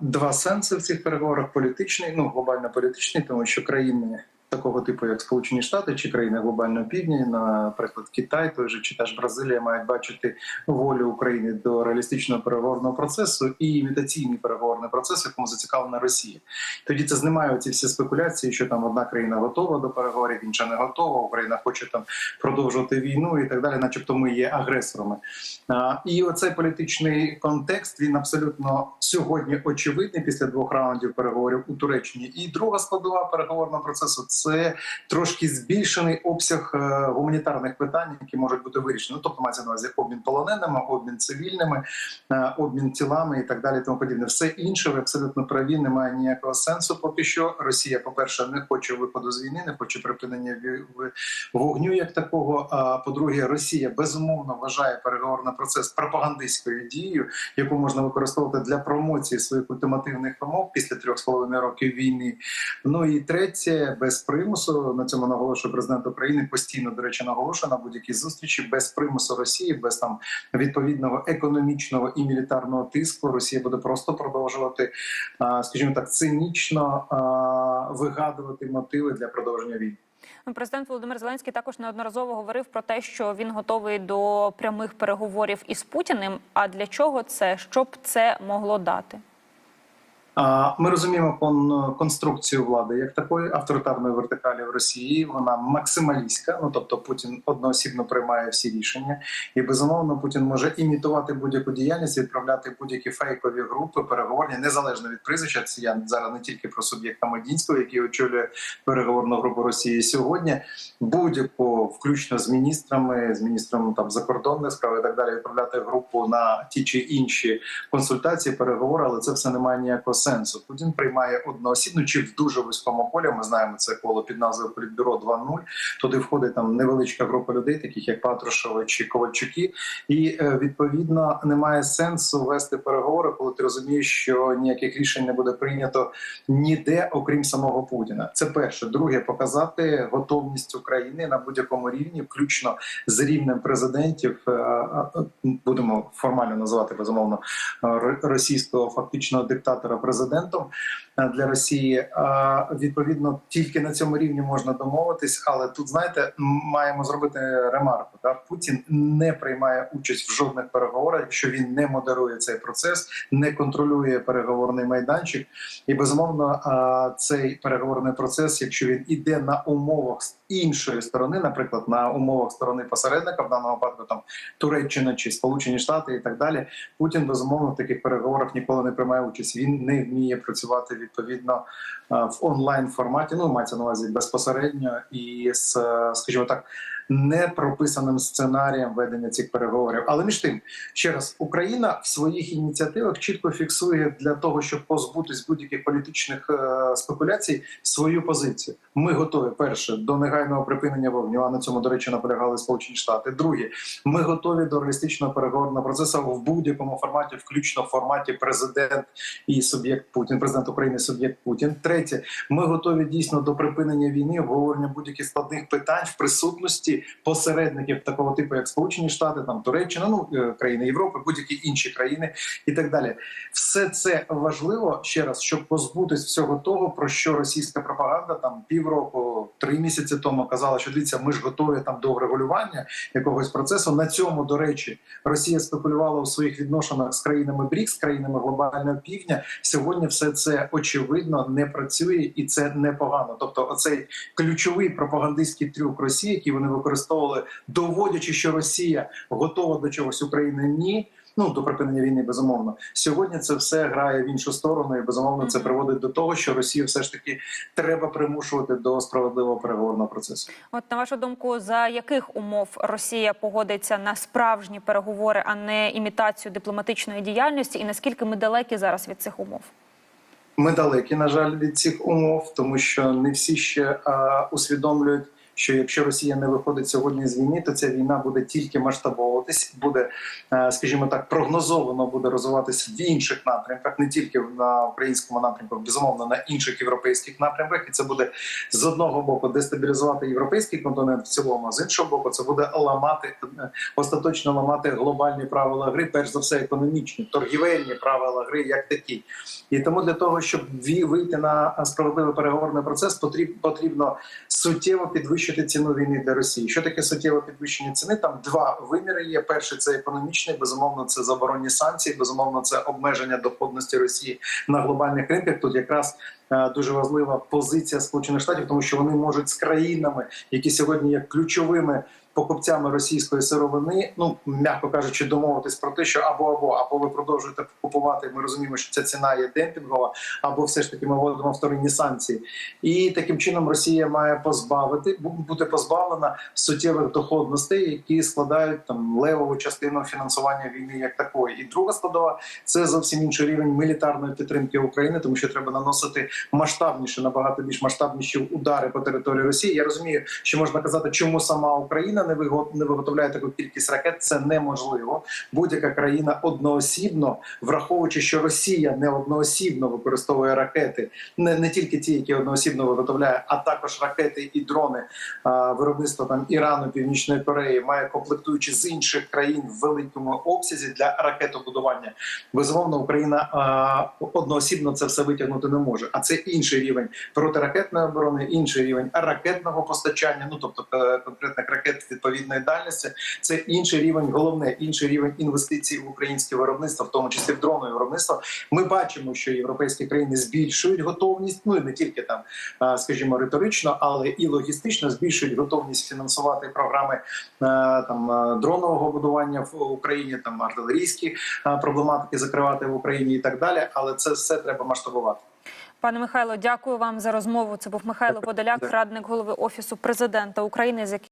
два сенси в цих переговорах: політичний, ну глобально політичний, тому що країни. Такого типу, як Сполучені Штати чи країни глобального півдня, наприклад, Китай, той же чи та ж Бразилія, мають бачити волю України до реалістичного переговорного процесу і імітаційний переговорний процес, якому зацікавлена Росія. Тоді це знімає ці всі спекуляції, що там одна країна готова до переговорів, інша не готова. Україна хоче там продовжувати війну і так далі, начебто ми є агресорами. А, І оцей політичний контекст він абсолютно сьогодні очевидний після двох раундів переговорів у Туреччині. І друга складова переговорного процесу це трошки збільшений обсяг е, гуманітарних питань, які можуть бути вирішені. Ну, тобто мається на увазі обмін полоненими, обмін цивільними, е, обмін тілами і так далі. Тому подібне, все інше ви абсолютно праві. Немає ніякого сенсу. Поки що Росія, по перше, не хоче виходу з війни, не хоче припинення вогню як такого. А по-друге, Росія безумовно вважає переговорний процес пропагандистською дією, яку можна використовувати для промоції своїх ультимативних вимог після трьох з половиною років війни. Ну і третє, без примусу на цьому наголошує президент України. Постійно до речі, наголошує на будь-якій зустрічі без примусу Росії, без там відповідного економічного і мілітарного тиску. Росія буде просто продовжувати, скажімо так, цинічно вигадувати мотиви для продовження війни. Президент Володимир Зеленський також неодноразово говорив про те, що він готовий до прямих переговорів із Путіним. А для чого це? Що б це могло дати? Ми розуміємо кон- конструкцію влади як такої авторитарної вертикалі в Росії. Вона максималістська. Ну тобто Путін одноосібно приймає всі рішення, і безумовно Путін може імітувати будь-яку діяльність, відправляти будь-які фейкові групи, переговорні незалежно від прізвища. Це я зараз не тільки про суб'єкта Медінського, який очолює переговорну групу Росії сьогодні. Будь-яку, включно з міністрами, з міністром там закордонних справ і так далі, відправляти групу на ті чи інші консультації, переговори, але це все не має ніякого сенсу. Путін приймає одноосібно чи в дуже вузькому колі. Ми знаємо це коло під назвою Політбюро 2.0. Туди входить там невеличка група людей, таких як Патрушева чи Ковальчуки, і е, відповідно немає сенсу вести переговори, коли ти розумієш, що ніяких рішень не буде прийнято ніде, окрім самого Путіна. Це перше. Друге, показати готовність України на будь-якому рівні, включно з рівнем президентів. е, е, Будемо формально називати безумовно російського фактичного диктатора президентом для Росії. Е, Відповідно, тільки на цьому рівні можна домовитись, але тут знаєте, маємо зробити ремарку. Та Путін не приймає участь в жодних переговорах, якщо він не модерує цей процес, не контролює переговорний майданчик. І безумовно, е, цей переговорний процес, якщо він іде на умовах іншої сторони, наприклад, на умовах сторони посередника, в даному випадку там Туреччина чи Сполучені Штати і так далі, Путін безумовно в таких переговорах ніколи не приймає участь. Він не вміє працювати відповідно е, в онлайн форматі. Ну мається на увазі безпосередньо і з, е, скажімо так. Не прописаним сценарієм ведення цих переговорів, але між тим, ще раз, Україна в своїх ініціативах чітко фіксує для того, щоб позбутись будь-яких політичних е, спекуляцій свою позицію. Ми готові перше до негайного припинення вогню. А на цьому до речі наполягали Сполучені Штати. Друге, ми готові до реалістичного переговорного процесу в будь-якому форматі, включно в форматі президент і суб'єкт Путін, президент України, суб'єкт Путін. Третє, ми готові дійсно до припинення війни, обговорення будь-яких складних питань в присутності посередників такого типу, як Сполучені Штати, там Туреччина, ну е, країни Європи, будь-які інші країни і так далі. Все це важливо ще раз, щоб позбутись всього того, про що російська пропаганда там півроку, три місяці тому казала, що дивіться, ми ж готові там до врегулювання якогось процесу. На цьому, до речі, Росія спекулювала у своїх відношеннях з країнами БРІКС, країнами глобального півдня. Сьогодні все це очевидно не працює, і це непогано. Тобто, оцей ключовий пропагандистський трюк Росії, який вони використовували, доводячи, що Росія готова до чогось Україна ні. Ну до припинення війни, безумовно. Сьогодні це все грає в іншу сторону, і безумовно це приводить до того, що Росію все ж таки треба примушувати до справедливого переговорного процесу. От на вашу думку, за яких умов Росія погодиться на справжні переговори, а не імітацію дипломатичної діяльності, і наскільки ми далекі зараз від цих умов? Ми далекі, на жаль, від цих умов, тому що не всі ще а, усвідомлюють, що якщо Росія не виходить сьогодні з війни, то ця війна буде тільки масштабовуватись, буде, е, скажімо так, прогнозовано буде розвиватися в інших напрямках, не тільки на українському напрямку, безумовно на інших європейських напрямках, і це буде з одного боку дестабілізувати європейський континент в цілому, а з іншого боку, це буде ламати е, остаточно ламати глобальні правила гри, перш за все економічні, торгівельні правила гри, як такі. І тому для того, щоб вийти на справедливий переговорний процес, потрібно суттєво підвищити ціну війни для Росії. Що таке суттєве підвищення ціни? Там два виміри є. Перший це економічний, безумовно, це заборонні санкції, безумовно, це обмеження доходності Росії на глобальних ринках. Тут якраз дуже важлива позиція Сполучених Штатів, тому що вони можуть з країнами, які сьогодні є ключовими. Покупцями російської сировини, ну м'яко кажучи, домовитись про те, що або або або ви продовжуєте купувати. Ми розуміємо, що ця ціна є демпінгова, або все ж таки ми вводимо вторинні санкції. І таким чином Росія має позбавити бу- бути позбавлена суттєвих доходностей, які складають там левову частину фінансування війни як такої. І друга складова це зовсім інший рівень мілітарної підтримки України, тому що треба наносити масштабніше, набагато більш масштабніші удари по території Росії. Я розумію, що можна казати, чому сама Україна не не виготовляє таку кількість ракет. Це неможливо. Будь-яка країна одноосібно, враховуючи, що Росія не одноосібно використовує ракети, не, не тільки ті, які одноосібно виготовляє, а також ракети і дрони а, виробництва там Ірану, Північної Кореї, має комплектуючі з інших країн в великому обсязі для ракетобудування. Безумовно, Україна а, одноосібно це все витягнути не може. А це інший рівень протиракетної оборони, інший рівень ракетного постачання. Ну тобто е, конкретних ракет відповідної дальності. Це інший рівень, головне інший рівень інвестицій в українське виробництво, в тому числі в дронове виробництво. Ми бачимо, що європейські країни збільшують готовність, ну і не тільки там, скажімо, риторично, але і логістично збільшують готовність фінансувати програми е, там е, дронового будування в Україні, там артилерійські е, проблематики закривати в Україні і так далі. Але це все треба масштабувати. Пане Михайло, дякую вам за розмову. Це був Михайло Подоляк, радник голови офісу президента України,